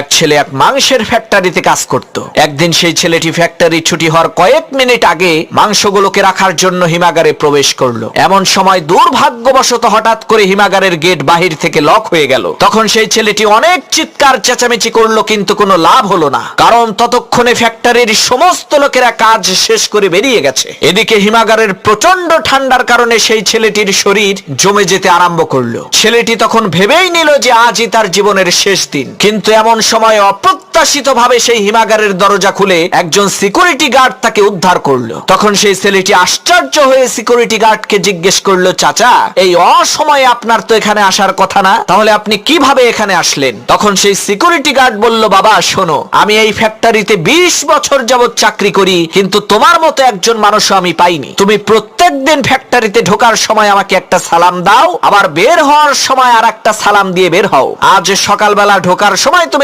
এক ছেলে এক মাংসের ফ্যাক্টরিতে কাজ করত। একদিন সেই ছেলেটি ফ্যাক্টরি ছুটি হওয়ার কয়েক মিনিট আগে মাংসগুলোকে রাখার জন্য হিমাগারে প্রবেশ করল। এমন সময় দুর্ভাগ্যবশত হঠাৎ করে হিমাগারের গেট বাহির থেকে লক হয়ে গেল। তখন সেই ছেলেটি অনেক চিৎকার চেঁচামেচি করল, কিন্তু কোনো লাভ হলো না। কারণ ততক্ষণে ফ্যাক্টরির সমস্ত লোকেরা কাজ শেষ করে বেরিয়ে গেছে। এদিকে হিমাগারের প্রচণ্ড ঠান্ডার কারণে সেই ছেলেটির শরীর জমে যেতে আরম্ভ করল। ছেলেটি তখন ভেবেই নিল যে আজই তার জীবনের শেষ দিন। কিন্তু এমন সময় অপ্রত্যাশিত ভাবে সেই হিমাগারের দরজা খুলে একজন সিকিউরিটি গার্ড তাকে উদ্ধার করল। তখন সেই ছেলেটি আশ্চর্য হয়ে সিকিউরিটি গার্ডকে জিজ্ঞেস করল, চাচা, এই অসময়ে আপনার তো এখানে আসার কথা না? তাহলে আপনি কীভাবে এখানে আসলেন? তখন সেই সিকিউরিটি গার্ড বলল, বাবা, শোনো, আমি এই ফ্যাক্টরিতে বিশ বছর যাবত চাকরি করি, কিন্তু তোমার মতো একজন মানুষও আমি পাইনি। তুমি প্রত্যেক দিন ফ্যাক্টরিতে ঢোকার সময় আমাকে একটা সালাম দাও, আবার বের হওয়ার সময় আর একটা সালাম দিয়ে বের হও। আজ সকালবেলা ঢোকার সময় তুমি